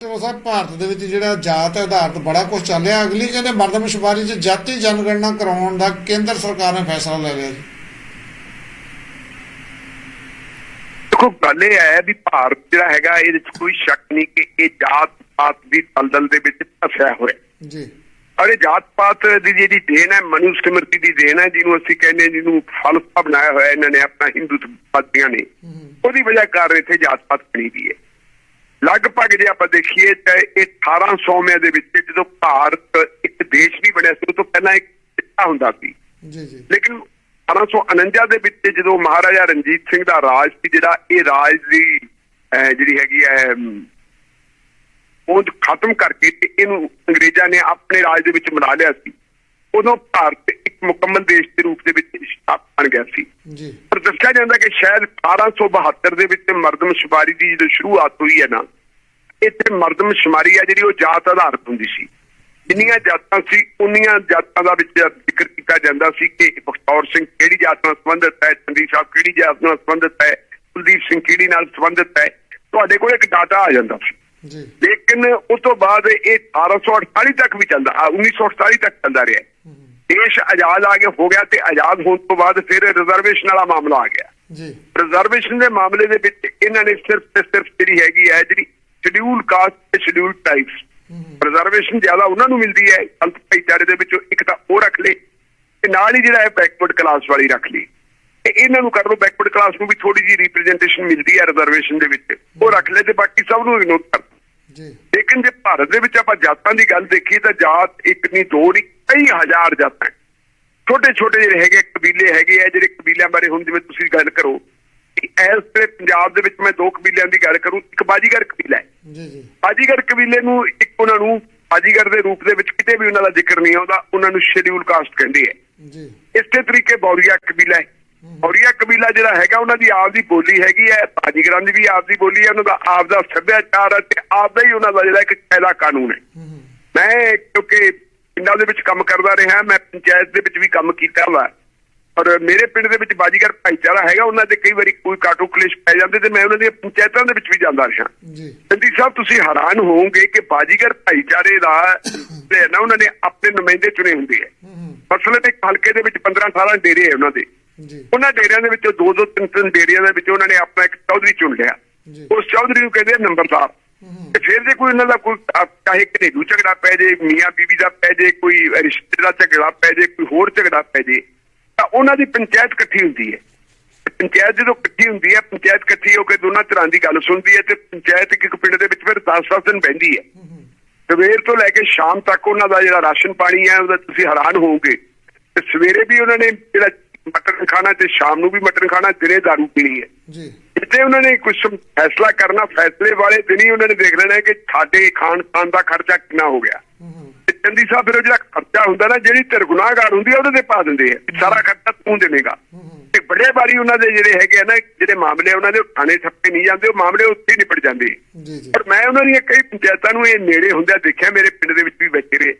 ਚਲੋ ਸਾਹਿਬ ਭਾਰਤ ਦੇ ਵਿੱਚ ਜਿਹੜਾ ਜਾਤ ਆਧਾਰਿਤ ਬੜਾ ਕੁਝ ਚੱਲ ਰਿਹਾ। ਅਗਲੀ ਕਹਿੰਦੇ ਮਰਦਮਸ਼ੁਮਾਰੀ 'ਚ ਜਾਤੀ ਜਨਗਣਨਾ ਕਰਾਉਣ ਦਾ ਕੇਂਦਰ ਸਰਕਾਰ ਨੇ ਫੈਸਲਾ ਲੈ ਲਿਆ ਜੀ। ਦੇਖੋ ਗੱਲ ਇਹ ਹੈ ਵੀ ਭਾਰਤ ਜਿਹੜਾ ਹੈਗਾ ਇਹਦੇ ਵਿੱਚ ਕੋਈ ਸ਼ੱਕ ਨਹੀਂ ਕਿ ਇਹ ਜਾਤ ਪਾਤ ਦੀ ਦਲਦਲ ਦੇ ਵਿੱਚ ਫਸਿਆ ਹੋਇਆ। ਜੀ। ਔਰ ਇਹ ਜਾਤ ਪਾਤ ਦੀ ਜਿਹੜੀ ਦੇਣ ਹੈ ਮਨੂ ਸਮ੍ਰਿਤੀ ਦੀ ਦੇਣ ਹੈ ਜਿਹਨੂੰ ਅਸੀਂ ਕਹਿੰਦੇ ਜਿਹਨੂੰ ਫਲਸਫਾ ਬਣਾਇਆ ਹੋਇਆ ਇਹਨਾਂ ਨੇ ਆਪਣਾ ਹਿੰਦੂ ਸਭਿਆਚਾਰੀਆਂ ਨੇ। ਉਹਦੀ ਵਜ੍ਹਾ ਕਾਰਨ ਇੱਥੇ ਜਾਤ ਪਾਤ ਬਣੀ ਦੀ ਹੈ। ਲਗਭਗ ਜੇ ਆਪਾਂ ਦੇਖੀਏ ਤਾਂ ਇਹ 1800 ਦੇ ਵਿੱਚ ਜਦੋਂ ਭਾਰਤ ਇੱਕ ਦੇਸ਼ ਨਹੀਂ ਬਣਿਆ ਸੀ ਉਹ ਤੋਂ ਪਹਿਲਾਂ ਇੱਕ ਸਿੱਟਾ ਹੁੰਦਾ ਸੀ। ਜੀ ਜੀ। ਲੇਕਿਨ 1849 ਦੇ ਵਿੱਚ ਜਦੋਂ ਮਹਾਰਾਜਾ ਰਣਜੀਤ ਸਿੰਘ ਦਾ ਰਾਜ ਸੀ ਜਿਹੜਾ ਇਹ ਰਾਜ ਦੀ ਜਿਹੜੀ ਹੈਗੀ ਹੈ ਉਹ ਖਤਮ ਕਰਕੇ ਤੇ ਇਹਨੂੰ ਅੰਗਰੇਜ਼ਾਂ ਨੇ ਆਪਣੇ ਰਾਜ ਦੇ ਵਿੱਚ ਮਿਲਾ ਲਿਆ ਸੀ। ਉਦੋਂ ਭਾਰਤ ਮੁਕੰਮਲ ਦੇਸ਼ ਦੇ ਰੂਪ ਦੇ ਵਿੱਚ ਸਥਾਪਿਤ ਬਣ ਗਿਆ ਸੀ। ਜੀ। ਪਰ ਦੱਸਿਆ ਜਾਂਦਾ ਕਿ ਸ਼ਾਇਦ 1872 ਦੇ ਵਿੱਚ ਮਰਦਮਸ਼ੁਮਾਰੀ ਦੀ ਜਦੋਂ ਸ਼ੁਰੂਆਤ ਹੋਈ ਹੈ ਨਾ ਇੱਥੇ ਮਰਦਮਸ਼ੁਮਾਰੀ ਆ ਜਿਹੜੀ ਉਹ ਜਾਤ ਆਧਾਰਿਤ ਹੁੰਦੀ ਸੀ। ਜਿੰਨੀਆਂ ਜਾਤਾਂ ਸੀ ਉਨੀਆਂ ਜਾਤਾਂ ਦਾ ਵਿੱਚ ਜ਼ਿਕਰ ਕੀਤਾ ਜਾਂਦਾ ਸੀ ਕਿ ਬਖਤੌਰ ਸਿੰਘ ਕਿਹੜੀ ਜਾਤ ਨਾਲ ਸੰਬੰਧਿਤ ਹੈ ਚੰਦੀ ਸਾਹਿਬ ਕਿਹੜੀ ਜਾਤ ਨਾਲ ਸੰਬੰਧਿਤ ਹੈ ਕੁਲਦੀਪ ਸਿੰਘ ਕਿਹੜੀ ਨਾਲ ਸੰਬੰਧਿਤ ਹੈ ਤੁਹਾਡੇ ਕੋਲ ਇੱਕ ਡਾਟਾ ਆ ਜਾਂਦਾ ਸੀ। ਜੀ। ਲੇਕਿਨ ਉਸ ਤੋਂ ਬਾਅਦ ਇਹ 1848 ਤੱਕ ਵੀ ਚੱਲਦਾ ਆ 1948 ਤੱਕ ਚੱਲਦਾ ਰਿਹਾ। ਦੇਸ਼ ਆਜ਼ਾਦ ਆ ਕੇ ਹੋ ਗਿਆ ਤੇ ਆਜ਼ਾਦ ਹੋਣ ਤੋਂ ਬਾਅਦ ਫਿਰ ਰਿਜ਼ਰਵੇਸ਼ਨ ਵਾਲਾ ਮਾਮਲਾ ਆ ਗਿਆ। ਜੀ। ਰਿਜ਼ਰਵੇਸ਼ਨ ਦੇ ਮਾਮਲੇ ਦੇ ਵਿੱਚ ਇਹਨਾਂ ਨੇ ਸਿਰਫ ਤੇ ਸਿਰਫ ਜਿਹੜੀ ਹੈਗੀ ਹੈ ਜਿਹੜੀ ਸ਼ਡਿਊਲ ਕਾਸਟ ਤੇ ਸ਼ਡਿਊਲ ਟਾਈਪਸ ਰਿਜ਼ਰਵੇਸ਼ਨ ਜ਼ਿਆਦਾ ਉਹਨਾਂ ਨੂੰ ਮਿਲਦੀ ਹੈ ਅੰਤ ਭਾਈਚਾਰੇ ਦੇ ਵਿੱਚੋਂ ਇੱਕ ਤਾਂ ਉਹ ਰੱਖ ਲੇ ਤੇ ਨਾਲ ਹੀ ਜਿਹੜਾ ਹੈ ਬੈਕਵਰਡ ਕਲਾਸ ਵਾਲੀ ਰੱਖ ਲਈ। ਤੇ ਇਹਨਾਂ ਨੂੰ ਕਰ ਲਓ ਬੈਕਵਰਡ ਕਲਾਸ ਨੂੰ ਵੀ ਥੋੜੀ ਜੀ ਰਿਪਰੈਜ਼ੈਂਟੇਸ਼ਨ ਮਿਲਦੀ ਹੈ ਰਿਜ਼ਰਵੇਸ਼ਨ ਦੇ ਵਿੱਚ। ਉਹ ਰੱਖ ਲੈ ਤੇ ਬਾਕੀ ਸਭ ਨੂੰ ਇਗਨੋਰ ਕਰ। ਜੀ। ਲੇਕਿਨ ਜੇ ਭਾਰਤ ਦੇ ਵਿੱਚ ਆਪਾਂ ਜਾਤਾਂ ਦੀ ਗੱਲ ਦੇਖੀਏ ਤਾਂ ਜਾਤ ਇੱਕ ਨਹੀਂ ਦੋ ਨਹੀਂ ਕਈ ਹਜ਼ਾਰ ਜਾਤਾਂ ਛੋਟੇ ਛੋਟੇ ਜਿਹੜੇ ਹੈਗੇ ਕਬੀਲੇ ਹੈਗੇ ਆ ਜਿਹੜੇ ਕਬੀਲਿਆਂ ਬਾਰੇ ਹੁਣ ਜਿਵੇਂ ਤੁਸੀਂ ਗੱਲ ਕਰੋ ਕਿ ਇਸ ਵੇਲੇ ਪੰਜਾਬ ਦੇ ਵਿੱਚ ਮੈਂ ਦੋ ਕਬੀਲਿਆਂ ਦੀ ਗੱਲ ਕਰੂੰ ਇੱਕ ਬਾਜੀਗਰ ਕਬੀਲਾ ਹੈ। ਜੀ ਜੀ। ਬਾਜੀਗਰ ਕਬੀਲੇ ਨੂੰ ਇੱਕ ਉਹਨਾਂ ਨੂੰ ਬਾਜੀਗਰ ਦੇ ਰੂਪ ਦੇ ਵਿੱਚ ਕਿਤੇ ਵੀ ਉਹਨਾਂ ਦਾ ਜ਼ਿਕਰ ਨਹੀਂ ਆਉਂਦਾ ਉਹਨਾਂ ਨੂੰ ਸ਼ਡਿਊਲ ਕਾਸਟ ਕਹਿੰਦੇ ਆ। ਜੀ। ਇਸੇ ਤਰੀਕੇ ਬੌਰੀਆ ਕਬੀਲਾ ਹੈ। ਬੌਰੀਆ ਕਬੀਲਾ ਜਿਹੜਾ ਹੈਗਾ ਉਹਨਾਂ ਦੀ ਆਪ ਦੀ ਬੋਲੀ ਹੈਗੀ ਹੈ ਬਾਜੀਗਰਾਂ ਦੀ ਵੀ ਆਪ ਦੀ ਬੋਲੀ ਹੈ ਉਹਨਾਂ ਦਾ ਆਪ ਦਾ ਸੱਭਿਆਚਾਰ ਹੈ ਤੇ ਆਪ ਦਾ ਹੀ ਉਹਨਾਂ ਦਾ ਜਿਹੜਾ ਇੱਕ ਕਾਇਦਾ ਕਾਨੂੰਨ ਹੂੰ। ਮੈਂ ਕਿਉਂਕਿ ਪਿੰਡਾਂ ਦੇ ਵਿੱਚ ਕੰਮ ਕਰਦਾ ਰਿਹਾ ਮੈਂ ਪੰਚਾਇਤ ਦੇ ਵਿੱਚ ਵੀ ਕੰਮ ਕੀਤਾ ਵਾ। ਔਰ ਮੇਰੇ ਪਿੰਡ ਦੇ ਵਿੱਚ ਬਾਜੀਗਰ ਭਾਈਚਾਰਾ ਹੈਗਾ ਉਹਨਾਂ ਦੇ ਕਈ ਵਾਰੀ ਕੋਈ ਕਾਟੋ ਕਲੇਸ਼ ਪੈ ਜਾਂਦੇ ਤੇ ਮੈਂ ਉਹਨਾਂ ਦੀਆਂ ਪੰਚਾਇਤਾਂ ਦੇ ਵਿੱਚ ਵੀ ਜਾਂਦਾ ਰਿਹਾ। ਜੀ। ਸੰਦੀ ਸਾਹਿਬ ਤੁਸੀਂ ਹੈਰਾਨ ਹੋਵੋਗੇ ਕਿ ਬਾਜੀਗਰ ਭਾਈਚਾਰੇ ਦਾ ਤੇ ਨਾ ਉਹਨਾਂ ਨੇ ਆਪਣੇ ਨੁਮਾਇੰਦੇ ਚੁਣੇ ਹੁੰਦੇ ਆ। ਹੂੰ ਮਸਲੇ ਇੱਕ ਹਲਕੇ ਦੇ ਵਿੱਚ 15 18 ਡੇਰੇ ਹੈ ਉਹਨਾਂ ਦੇ। ਜੀ। ਉਹਨਾਂ ਡੇਰਿਆਂ ਦੇ ਵਿੱਚੋਂ ਦੋ ਦੋ ਤਿੰਨ ਤਿੰਨ ਡੇਰਿਆਂ ਦੇ ਵਿੱਚ ਉਹਨਾਂ ਨੇ ਆਪਣਾ ਇੱਕ ਚੌਧਰੀ ਚੁਣ ਲਿਆ। ਜੀ। ਉਸ ਚੌਧਰੀ ਨੂੰ ਕਹਿੰਦੇ ਆ ਨੰਬਰਦਾਰ। ਤੇ ਫਿਰ ਜੇ ਕੋਈ ਉਹਨਾਂ ਦਾ ਕੋਈ ਚਾਹੇ ਘਰੇਲੂ ਝਗੜਾ ਪੈ ਜੇ ਮੀਆਂ ਬੀਵੀ ਦਾ ਪੈ ਜੇ ਕੋਈ ਰਿਸ਼ਤੇ ਦਾ ਝਗੜਾ ਪੈ ਜੇ ਕੋਈ ਹੋਰ ਝਗੜਾ ਪੈ ਜੇ ਤਾਂ ਉਹਨਾਂ ਦੀ ਪੰਚਾਇਤ ਇਕੱਠੀ ਹੁੰਦੀ ਹੈ। ਪੰਚਾਇਤ ਜਦੋਂ ਇਕੱਠੀ ਹੁੰਦੀ ਹੈ ਪੰਚਾਇਤ ਇਕੱਠੀ ਹੋ ਕੇ ਦੋਨਾਂ ਧਿਰਾਂ ਦੀ ਗੱਲ ਸੁਣਦੀ ਹੈ ਤੇ ਪੰਚਾਇਤ ਇੱਕ ਪਿੰਡ ਦੇ ਵਿੱਚ ਫਿਰ 10-10 ਦਿਨ ਬਹਿੰਦੀ ਹੈ। ਸਵੇਰ ਤੋਂ ਲੈ ਕੇ ਸ਼ਾਮ ਤੱਕ ਉਹਨਾਂ ਦਾ ਜਿਹੜਾ ਰਾਸ਼ਨ ਪਾਣੀ ਹੈ ਉਹਦਾ ਤੁਸੀਂ ਹੈਰਾਨ ਹੋਵੋਗੇ। ਤੇ ਸਵੇਰੇ ਵੀ ਉਹਨਾਂ ਨੇ ਜਿਹੜਾ ਮਟਨ ਖਾਣਾ ਤੇ ਸ਼ਾਮ ਨੂੰ ਵੀ ਮਟਨ ਖਾਣਾ ਦਿਨੇ ਦਾਰੂ ਪੀਣੀ ਹੈ। ਜੀ। ਇੱਥੇ ਉਹਨਾਂ ਨੇ ਕੁਝ ਫੈਸਲਾ ਕਰਨਾ ਫੈਸਲੇ ਵਾਲੇ ਦਿਨ ਹੀ ਉਹਨਾਂ ਨੇ ਦੇਖ ਲੈਣਾ ਕਿ ਸਾਡੇ ਪਾਣ ਦਾ ਖਰਚਾ ਕਿੰਨਾ ਹੋ ਗਿਆ। ਚੰਦੀ ਸਾਹਿਬ ਫਿਰ ਜਿਹੜਾ ਖਰਚਾ ਹੁੰਦਾ ਨਾ ਜਿਹੜੀ ਧਿਰ ਗੁਨਾਹਗਾਰ ਹੁੰਦੀ ਆ ਉਹਦੇ ਤੇ ਪਾ ਦਿੰਦੇ ਆ। ਸਾਰਾ ਖਰਚਾ ਤੂੰ ਦੇਵੇਂਗਾ। ਤੇ ਬੜੇ ਵਾਰੀ ਉਹਨਾਂ ਦੇ ਜਿਹੜੇ ਹੈਗੇ ਆ ਨਾ ਜਿਹੜੇ ਮਾਮਲੇ ਉਹਨਾਂ ਦੇ ਥਾਣੇ ਠੱਪੇ ਨਹੀਂ ਜਾਂਦੇ ਉਹ ਮਾਮਲੇ ਉੱਥੇ ਹੀ ਨਿਪਟ ਜਾਂਦੇ ਪਰ ਮੈਂ ਉਹਨਾਂ ਦੀਆਂ ਕਈ ਪੰਚਾਇਤਾਂ ਨੂੰ ਇਹ ਨੇੜੇ ਹੁੰਦਿਆਂ ਦੇਖਿਆ ਮੇਰੇ ਪਿੰਡ ਦੇ ਵਿੱਚ ਵੀ ਬੈਠੇ ਰਹੇ।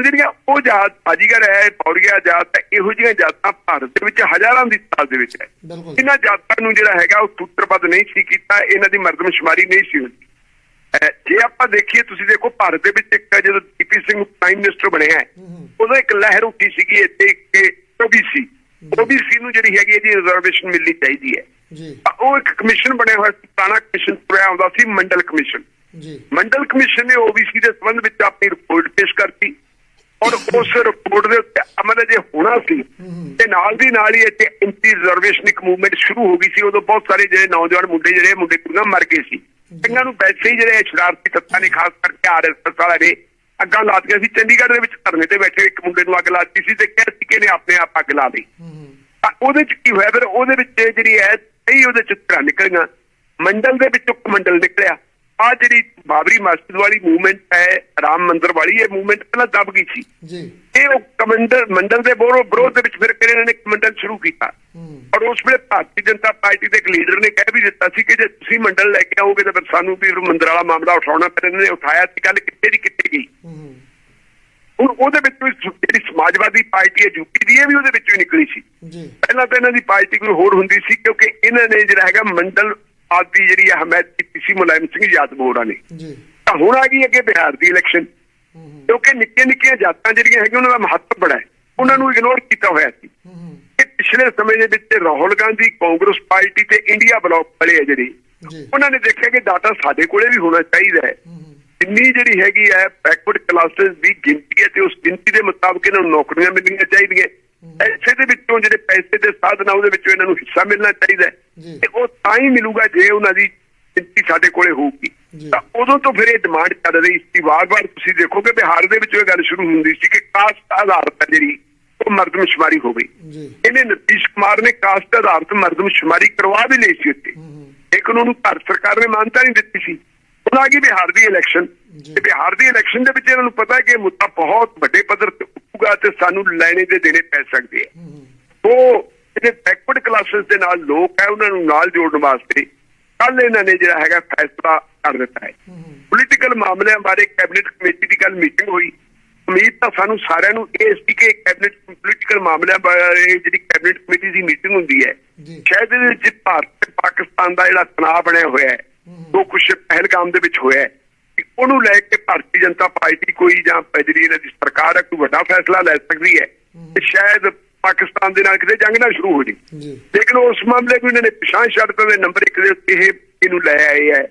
ਹੁਣ ਜਿਹੜੀਆਂ ਉਹ ਜਾਤ ਬਾਜੀਗਰ ਹੈ ਪੌੜੀਆ ਜਾਤ ਹੈ ਇਹੋ ਜਿਹੀਆਂ ਜਾਤਾਂ ਭਾਰਤ ਦੇ ਵਿੱਚ ਹਜ਼ਾਰਾਂ ਦੀ ਤਾਦਾਦ ਦੇ ਵਿੱਚ ਹੈ। ਇਹਨਾਂ ਜਾਤਾਂ ਨੂੰ ਜਿਹੜਾ ਹੈਗਾ ਉਹ ਸੂਤਰਬੱਧ ਨਹੀਂ ਸੀ ਕੀਤਾ ਇਹਨਾਂ ਦੀ ਮਰਦਮਸ਼ੁਮਾਰੀ ਨਹੀਂ ਸੀ ਹੁੰਦੀ। ਜੇ ਆਪਾਂ ਦੇਖੀਏ ਤੁਸੀਂ ਦੇਖੋ ਭਾਰਤ ਦੇ ਵਿੱਚ ਇੱਕ ਜਦੋਂ ਪੀਪੀ ਸਿੰਘ ਪ੍ਰਾਈਮ ਮਿਨਿਸਟਰ ਬਣਿਆ ਹੈ, ਉਦੋਂ ਇੱਕ ਲਹਿਰ ਉੱਠੀ ਸੀਗੀ ਇੱਥੇ ਕਿ ਓਬੀਸੀ। ਓਬੀਸੀ ਨੂੰ ਜਿਹੜੀ ਹੈਗੀ ਇਹਦੀ ਰਿਜ਼ਰਵੇਸ਼ਨ ਮਿਲਣੀ ਚਾਹੀਦੀ ਹੈ। ਜੀ। ਉਹ ਇੱਕ ਕਮਿਸ਼ਨ ਬਣਿਆ ਹੋਇਆ ਸੀ ਪੁਰਾਣਾ ਕਮਿਸ਼ਨ ਤੁਰਿਆ ਆਉਂਦਾ ਸੀ ਮੰਡਲ ਕਮਿਸ਼ਨ ਜੀ। ਮੰਡਲ ਕਮਿਸ਼ਨ ਨੇ ਓਬੀਸੀ ਦੇ ਸੰਬੰਧ ਵਿੱਚ ਆਪਣੀ ਰਿਪੋਰਟ ਪੇਸ਼ ਕਰਤੀ। ਔਰ ਉਸ ਰਿਪੋਰਟ ਦੇ ਉੱਤੇ ਅਮਲ ਜੇ ਹੋਣਾ ਸੀ। ਤੇ ਨਾਲ ਦੀ ਨਾਲ ਹੀ ਇੱਥੇ ਐਂਟੀ ਰਿਜ਼ਰਵੇਸ਼ਨ ਇੱਕ ਮੂਵਮੈਂਟ ਸ਼ੁਰੂ ਹੋ ਗਈ ਸੀ। ਉਦੋਂ ਬਹੁਤ ਸਾਰੇ ਜਿਹੜੇ ਨੌਜਵਾਨ ਮੁੰਡੇ ਜਿਹੜੇ ਮੁੰਡੇ ਕੁੜੀਆਂ ਮਰ ਗਏ ਸੀ। ਇਹਨਾਂ ਨੂੰ ਵੈਸੇ ਹੀ ਜਿਹੜੇ ਸ਼ਰਾਰਤੀ ਤੱਤਾਂ ਨੇ ਖਾਸ ਕਰਕੇ ਆਰਐਸਐਸ ਵਾਲੇ ਨੇ ਅੱਗਾਂ ਲਾਤੀਆਂ ਸੀ। ਚੰਡੀਗੜ੍ਹ ਦੇ ਵਿੱਚ ਧਰਨੇ ਤੇ ਬੈਠੇ ਇੱਕ ਮੁੰਡੇ ਨੂੰ ਅੱਗ ਲਾਤੀ ਸੀ ਤੇ ਕਿਹਾ ਸੀ ਕਿ ਨੇ ਆਪਣੇ ਆਪ ਅੱਗ ਲਾ ਲਈ। ਤਾਂ ਉਹਦੇ ਚ ਕੀ ਹੋਇਆ? ਫਿਰ ਉਹਦੇ ਵਿੱਚ ਜਿਹੜੀ ਹੈ ਕਈ ਉਹਦੇ ਚ ਧਿਰਾਂ ਨਿਕਲੀਆਂ। ਮੰਡਲ ਦੇ ਵਿੱਚੋਂ ਇੱਕ ਮੰਡਲ ਨਿਕਲਿਆ। ਆ ਜਿਹੜੀ ਬਾਬਰੀ ਮਸਜਿਦ ਵਾਲੀ ਮੂਵਮੈਂਟ ਹੈ ਰਾਮ ਮੰਦਿਰ ਵਾਲੀ ਇਹ ਮੂਵਮੈਂਟ ਪਹਿਲਾਂ ਦਬ ਗਈ ਸੀ। ਜੀ। ਇਹ ਉਹ ਕਮੰਡਲ ਮੰਡਲ ਦੇ ਬੋਰੋ ਵਿਰੋਧ ਦੇ ਵਿੱਚ ਫਿਰ ਕਿਹਨੇ ਇਹਨਾਂ ਨੇ ਇੱਕ ਮੰਡਲ ਸ਼ੁਰੂ ਕੀਤਾ। ਔਰ ਉਸ ਵੇਲੇ ਭਾਰਤੀ ਜਨਤਾ ਪਾਰਟੀ ਦੇ ਇੱਕ ਲੀਡਰ ਨੇ ਕਹਿ ਵੀ ਦਿੱਤਾ ਸੀ ਕਿ ਜੇ ਤੁਸੀਂ ਮੰਡਲ ਲੈ ਕੇ ਆਓਗੇ ਤਾਂ ਫਿਰ ਸਾਨੂੰ ਵੀ ਮੰਦਿਰ ਵਾਲਾ ਮਾਮਲਾ ਉਠਾਉਣਾ ਪਰ ਇਹਨਾਂ ਨੇ ਉਠਾਇਆ ਸੀ ਕੱਲ ਕਿੱਥੇ ਦੀ ਕਿੱਥੇ ਗਈ। ਹੁਣ ਉਹਦੇ ਵਿੱਚ ਜਿਹੜੀ ਸਮਾਜਵਾਦੀ ਪਾਰਟੀ ਹੈ ਯੂਪੀ ਦੀ ਇਹ ਵੀ ਉਹਦੇ ਵਿੱਚੋਂ ਹੀ ਨਿਕਲੀ ਸੀ। ਜੀ। ਪਹਿਲਾਂ ਤਾਂ ਇਹਨਾਂ ਦੀ ਪਾਰਟੀ ਕੋਈ ਹੋਰ ਹੁੰਦੀ ਸੀ ਕਿਉਂਕਿ ਇਹਨਾਂ ਨੇ ਜਿਹੜਾ ਹੈਗਾ ਮੰਡਲ ਆਦੀ ਜਿਹੜੀ ਹੈ ਹਮਾਇਤ ਕੀਤੀ ਸੀ ਮੁਲਾਇਮ ਸਿੰਘ ਯਾਦਵ ਹੋਰਾਂ ਨੇ। ਜੀ। ਤਾਂ ਹੁਣ ਆ ਗਈ ਅੱਗੇ ਬਿਹਾਰ ਦੀ ਇਲੈਕਸ਼ਨ ਕਿਉਂਕਿ ਨਿੱਕੀਆਂ ਨਿੱਕੀਆਂ ਜਾਤਾਂ ਜਿਹੜੀਆਂ ਹੈਗੀਆਂ ਉਹਨਾਂ ਦਾ ਮਹੱਤਵ ਬੜਾ ਹੈ। ਉਹਨਾਂ ਨੂੰ ਇਗਨੋਰ ਕੀਤਾ ਹੋਇਆ ਸੀ। ਇਹ ਪਿਛਲੇ ਸਮੇਂ ਦੇ ਵਿੱਚ ਰਾਹੁਲ ਗਾਂਧੀ ਕਾਂਗਰਸ ਪਾਰਟੀ ਤੇ ਇੰਡੀਆ ਬਲੌਕ ਵਾਲੇ ਆ ਜਿਹੜੇ ਉਹਨਾਂ ਨੇ ਦੇਖਿਆ ਕਿ ਡਾਟਾ ਸਾਡੇ ਕੋਲੇ ਵੀ ਹੋਣਾ ਚਾਹੀਦਾ ਹੈ। ਜਿੰਨੀ ਜਿਹੜੀ ਹੈਗੀ ਹੈ ਬੈਕਵਰਡ ਕਲਾਸਿਸ ਦੀ ਗਿਣਤੀ ਹੈ ਤੇ ਉਸ ਗਿਣਤੀ ਦੇ ਮੁਤਾਬਕ ਇਹਨਾਂ ਨੂੰ ਨੌਕਰੀਆਂ ਮਿਲਣੀਆਂ ਚਾਹੀਦੀਆਂ। ਐਸੇ ਦੇ ਵਿੱਚੋਂ ਜਿਹੜੇ ਪੈਸੇ ਦੇ ਸਾਧਨ ਆ ਉਹਦੇ ਵਿੱਚੋਂ ਇਹਨਾਂ ਨੂੰ ਹਿੱਸਾ ਮਿਲਣਾ ਚਾਹੀਦਾ ਹੈ। ਤੇ ਉਹ ਤਾਂ ਹੀ ਮਿਲੂਗਾ ਜੇ ਉਹਨਾਂ ਦੀ ਗਿਣਤੀ ਸਾਡੇ ਕੋਲੇ ਹੋਊਗੀ। ਤਾਂ ਉਦੋਂ ਤੋਂ ਫਿਰ ਇਹ ਡਿਮਾਂਡ ਚੱਲ ਰਹੀ ਸੀ। ਵਾਰ-ਵਾਰ ਤੁਸੀਂ ਦੇਖੋਗੇ ਬਿਹਾਰ ਦੇ ਵਿੱਚ ਇਹ ਗੱਲ ਸ਼ੁਰੂ ਹੁੰਦੀ ਸੀ ਕਿ ਕਾਸਟ ਆਧਾਰਿਤ ਹੈ ਜਿਹੜੀ ਉਹ ਮਰਦਮਸ਼ੁਮਾਰੀ ਹੋਵੇ ਜੀ। ਇਹਨੇ ਨਤੀਸ਼ ਕੁਮਾਰ ਨੇ ਕਾਸਟ ਆਧਾਰਿਤ ਮਰਦਮਸ਼ੁਮਾਰੀ ਕਰਵਾ ਵੀ ਲਈ ਸੀ ਉੱਤੇ ਲੇਕਿਨ ਉਹਨੂੰ ਭਾਰਤ ਸਰਕਾਰ ਨੇ ਮਾਨਤਾ ਨਹੀਂ ਦਿੱਤੀ ਸੀ। ਆ ਗਈ ਬਿਹਾਰ ਦੀ ਇਲੈਕਸ਼ਨ। ਤੇ ਬਿਹਾਰ ਦੀ ਇਲੈਕਸ਼ਨ ਦੇ ਵਿੱਚ ਇਹਨਾਂ ਨੂੰ ਪਤਾ ਹੈ ਕਿ ਇਹ ਮੁੱਦਾ ਬਹੁਤ ਵੱਡੇ ਪੱਧਰ ਤੇ ਉੱਠੂਗਾ ਤੇ ਸਾਨੂੰ ਲੈਣੇ ਦੇ ਦੇਣੇ ਪੈ ਸਕਦੇ ਆ। ਉਹ ਜਿਹੜੇ ਬੈਕਵਰਡ ਕਲਾਸਿਸ ਦੇ ਨਾਲ ਲੋਕ ਹੈ ਉਹਨਾਂ ਨੂੰ ਨਾਲ ਜੋੜਨ ਵਾਸਤੇ ਕੱਲ ਇਹਨਾਂ ਨੇ ਜਿਹੜਾ ਹੈਗਾ ਫੈਸਲਾ ਕਰ ਦਿੱਤਾ ਹੈ। ਪੋਲੀਟੀਕਲ ਮਾਮਲਿਆਂ ਬਾਰੇ ਕੈਬਨਿਟ ਕਮੇਟੀ ਦੀ ਕੱਲ ਮੀਟਿੰਗ ਹੋਈ। ਉਮੀਦ ਤਾਂ ਸਾਨੂੰ ਸਾਰਿਆਂ ਨੂੰ ਇਹ ਸੀ ਕਿ ਕੈਬਨਿਟ ਪੋਲੀਟੀਕਲ ਮਾਮਲਿਆਂ ਬਾਰੇ ਜਿਹੜੀ ਕੈਬਨਿਟ ਕਮੇਟੀ ਦੀ ਮੀਟਿੰਗ ਹੁੰਦੀ ਹੈ। ਸ਼ਾਇਦ ਇਹਦੇ ਵਿੱਚ ਭਾਰਤ ਤੇ ਪਾਕਿਸਤਾਨ ਦਾ ਜਿਹੜਾ ਤਣਾਅ ਬਣਿਆ ਹੋਇਆ ਹੈ ਉਹ ਕੁਝ ਪਹਿਲਗਾਮ ਦੇ ਵਿੱਚ ਹੋਇਆ ਹੈ। ਉਹਨੂੰ ਲੈ ਕੇ ਭਾਰਤੀ ਜਨਤਾ ਪਾਰਟੀ ਕੋਈ ਜਾਂ ਇਹਨਾਂ ਦੀ ਸਰਕਾਰ ਹੈ ਕੋਈ ਵੱਡਾ ਫੈਸਲਾ ਲੈ ਸਕਦੀ ਹੈ ਤੇ ਸ਼ਾਇਦ ਪਾਕਿਸਤਾਨ ਦੇ ਨਾਲ ਕਿਤੇ ਜੰਗ ਨਾ ਸ਼ੁਰੂ ਹੋ ਜੇ। ਲੇਕਿਨ ਉਸ ਮਾਮਲੇ ਨੂੰ ਇਹਨਾਂ ਨੇ ਪਛਾਣ ਛੱਡਦੇ ਹੋਏ ਨੰਬਰ 1 ਦੇ ਉੱਤੇ ਇਹ ਇਹਨੂੰ ਲੈ ਆਏ ਹੈ।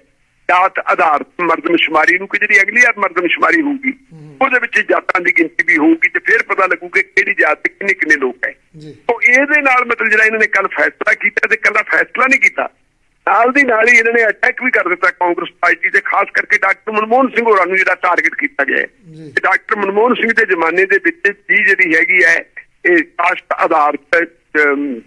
ਜਾਤ ਆਧਾਰਿਤ ਮਰਦਮਸ਼ੁਮਾਰੀ ਨੂੰ ਕਿ ਜਿਹੜੀ ਅਗਲੀ ਵਾਰ ਮਰਦਮਸ਼ੁਮਾਰੀ ਹੋਊਗੀ ਉਹਦੇ ਵਿੱਚ ਜਾਤਾਂ ਦੀ ਗਿਣਤੀ ਵੀ ਹੋਊਗੀ ਤੇ ਫਿਰ ਪਤਾ ਲੱਗੂ ਕਿ ਕਿਹੜੀ ਜਾਤ ਤੇ ਕਿੰਨੇ ਕਿੰਨੇ ਲੋਕ ਹੈ। ਜੀ। ਤੋ ਇਹਦੇ ਨਾਲ ਮਤਲਬ ਜਿਹੜਾ ਇਹਨਾਂ ਨੇ ਕੱਲ ਫੈਸਲਾ ਕੀਤਾ ਤੇ ਕੱਲਾ ਫੈਸਲਾ ਨਹੀਂ ਕੀਤਾ ਨਾਲ ਦੀ ਨਾਲ ਹੀ ਇਹਨਾਂ ਨੇ ਅਟੈਕ ਵੀ ਕਰ ਦਿੱਤਾ ਕਾਂਗਰਸ ਪਾਰਟੀ ਤੇ ਖਾਸ ਕਰਕੇ ਡਾਕਟਰ ਮਨਮੋਹਨ ਸਿੰਘ ਹੋਰਾਂ ਨੂੰ ਜਿਹੜਾ ਟਾਰਗੇਟ ਕੀਤਾ ਗਿਆ ਹੈ। ਡਾਕਟਰ ਮਨਮੋਹਨ ਸਿੰਘ ਦੇ ਜ਼ਮਾਨੇ ਦੇ ਵਿੱਚ ਜੀ ਜਿਹੜੀ ਹੈਗੀ ਹੈ ਇਹ ਕਾਸਟ ਆਧਾਰਿਤ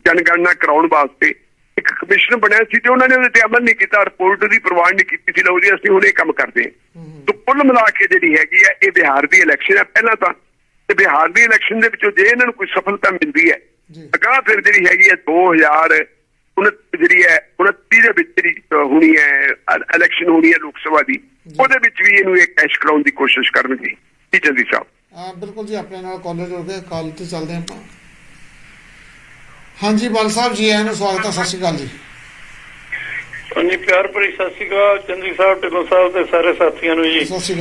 ਜਨਗਣਨਾ ਕਰਾਉਣ ਵਾਸਤੇ ਇੱਕ ਕਮਿਸ਼ਨ ਬਣਿਆ ਸੀ ਤੇ ਉਹਨਾਂ ਨੇ ਉਹਦੇ ਤੇ ਅਮਲ ਨਹੀਂ ਕੀਤਾ ਰਿਪੋਰਟ ਦੀ ਪ੍ਰਵਾਨ ਨਹੀਂ ਕੀਤੀ ਸੀ ਲਓ ਜੀ ਅਸੀਂ ਹੁਣ ਇਹ ਕੰਮ ਕਰਦੇ ਹਾਂ। ਤੋ ਕੁੱਲ ਮਿਲਾ ਕੇ ਜਿਹੜੀ ਹੈਗੀ ਹੈ ਇਹ ਬਿਹਾਰ ਦੀ ਇਲੈਕਸ਼ਨ ਹੈ ਪਹਿਲਾਂ ਤਾਂ। ਤੇ ਬਿਹਾਰ ਦੀ ਇਲੈਕਸ਼ਨ ਦੇ ਵਿੱਚੋਂ ਜੇ ਇਹਨਾਂ ਨੂੰ ਕੋਈ ਸਫਲਤਾ ਮਿਲਦੀ ਹੈ। ਅਗਾਂਹ ਫਿਰ ਜਿਹੜੀ ਹੈਗੀ ਹੈ 2000 ਉਨੱਤੀ ਜਿਹੜੀ ਹੈ 29 ਦੇ ਵਿੱਚ ਜਿਹੜੀ ਹੋਣੀ ਹੈ ਇਲੈਕਸ਼ਨ ਹੋਣੀ ਹੈ ਲੋਕ ਸਭਾ ਦੀ ਉਹਦੇ ਵਿੱਚ ਵੀ ਇਹਨੂੰ ਇਹ ਕੈਸ਼ ਕਰਾਉਣ ਦੀ ਕੋਸ਼ਿਸ਼ ਕਰਨਗੇ ਜੀ ਜਲਦੀ ਸਾਹਿਬ। ਬਿਲਕੁਲ ਜੀ ਆਪਣੇ ਨਾਲ ਕਾਲਰ ਜੁੜ ਗਏ ਕਾਲ ਤੇ ਚੱਲਦੇ ਆਪਾਂ। ਹਾਂਜੀ ਬਲ ਸਾਹਿਬ ਜੀ ਆਇਆਂ ਨੂੰ ਸਵਾਗਤ ਹੈ ਸਤਿ ਸ਼੍ਰੀ ਅਕਾਲ ਜੀ। ਹਾਂਜੀ ਪਿਆਰ ਭਰੀ ਸਤਿ ਸ਼੍ਰੀ ਅਕਾਲ ਚੰਦੀ ਸਾਹਿਬ ਟਿਕੋ ਸਾਹਿਬ ਤੇ ਸਾਰੇ ਸਾਥੀਆਂ ਨੂੰ ਜੀ। ਸਤਿ ਸ਼੍ਰੀ ਅਕਾਲ